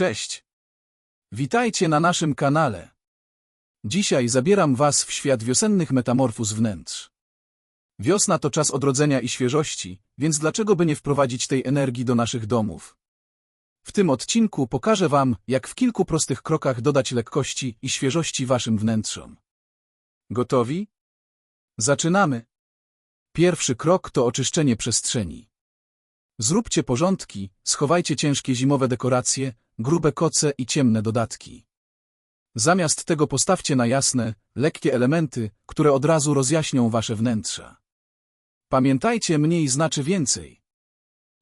Cześć! Witajcie na naszym kanale. Dzisiaj zabieram Was w świat wiosennych metamorfuz wnętrz. Wiosna to czas odrodzenia i świeżości, więc dlaczego by nie wprowadzić tej energii do naszych domów? W tym odcinku pokażę Wam, jak w kilku prostych krokach dodać lekkości i świeżości Waszym wnętrzom. Gotowi? Zaczynamy! Pierwszy krok to oczyszczenie przestrzeni. Zróbcie porządki, schowajcie ciężkie zimowe dekoracje, grube koce i ciemne dodatki. Zamiast tego postawcie na jasne, lekkie elementy, które od razu rozjaśnią wasze wnętrza. Pamiętajcie, mniej znaczy więcej.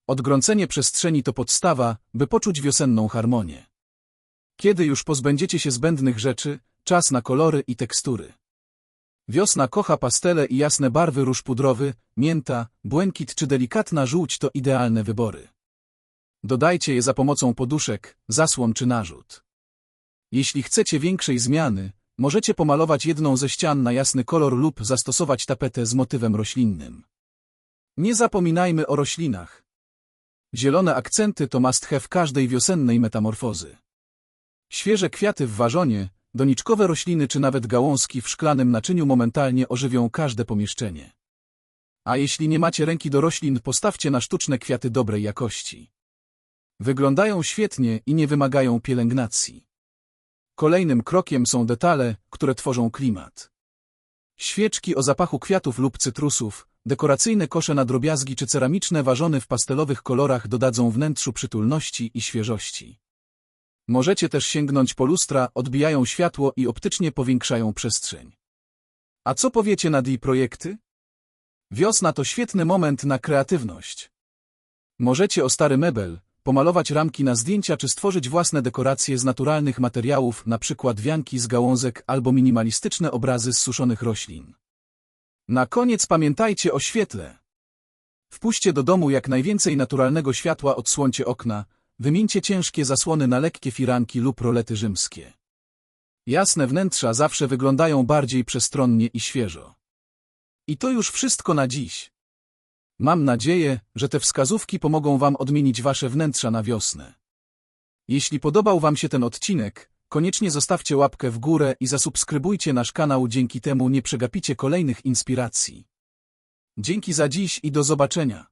Odgrącenie przestrzeni to podstawa, by poczuć wiosenną harmonię. Kiedy już pozbędziecie się zbędnych rzeczy, czas na kolory i tekstury. Wiosna kocha pastele i jasne barwy róż pudrowy, mięta, błękit czy delikatna żółć to idealne wybory. Dodajcie je za pomocą poduszek, zasłon czy narzut. Jeśli chcecie większej zmiany, możecie pomalować jedną ze ścian na jasny kolor lub zastosować tapetę z motywem roślinnym. Nie zapominajmy o roślinach. Zielone akcenty to must have każdej wiosennej metamorfozy. Świeże kwiaty w warzonie, doniczkowe rośliny czy nawet gałązki w szklanym naczyniu momentalnie ożywią każde pomieszczenie. A jeśli nie macie ręki do roślin, postawcie na sztuczne kwiaty dobrej jakości. Wyglądają świetnie i nie wymagają pielęgnacji. Kolejnym krokiem są detale, które tworzą klimat. Świeczki o zapachu kwiatów lub cytrusów, dekoracyjne kosze na drobiazgi czy ceramiczne ważony w pastelowych kolorach dodadzą wnętrzu przytulności i świeżości. Możecie też sięgnąć po lustra, odbijają światło i optycznie powiększają przestrzeń. A co powiecie na DI projekty? Wiosna to świetny moment na kreatywność. Możecie o stary mebel, pomalować ramki na zdjęcia czy stworzyć własne dekoracje z naturalnych materiałów, np. wianki z gałązek albo minimalistyczne obrazy z suszonych roślin. Na koniec pamiętajcie o świetle. Wpuśćcie do domu jak najwięcej naturalnego światła, odsłońcie okna, wymieńcie ciężkie zasłony na lekkie firanki lub rolety rzymskie. Jasne wnętrza zawsze wyglądają bardziej przestronnie i świeżo. I to już wszystko na dziś. Mam nadzieję, że te wskazówki pomogą Wam odmienić Wasze wnętrza na wiosnę. Jeśli podobał Wam się ten odcinek, koniecznie zostawcie łapkę w górę i zasubskrybujcie nasz kanał, dzięki temu nie przegapicie kolejnych inspiracji. Dzięki za dziś i do zobaczenia.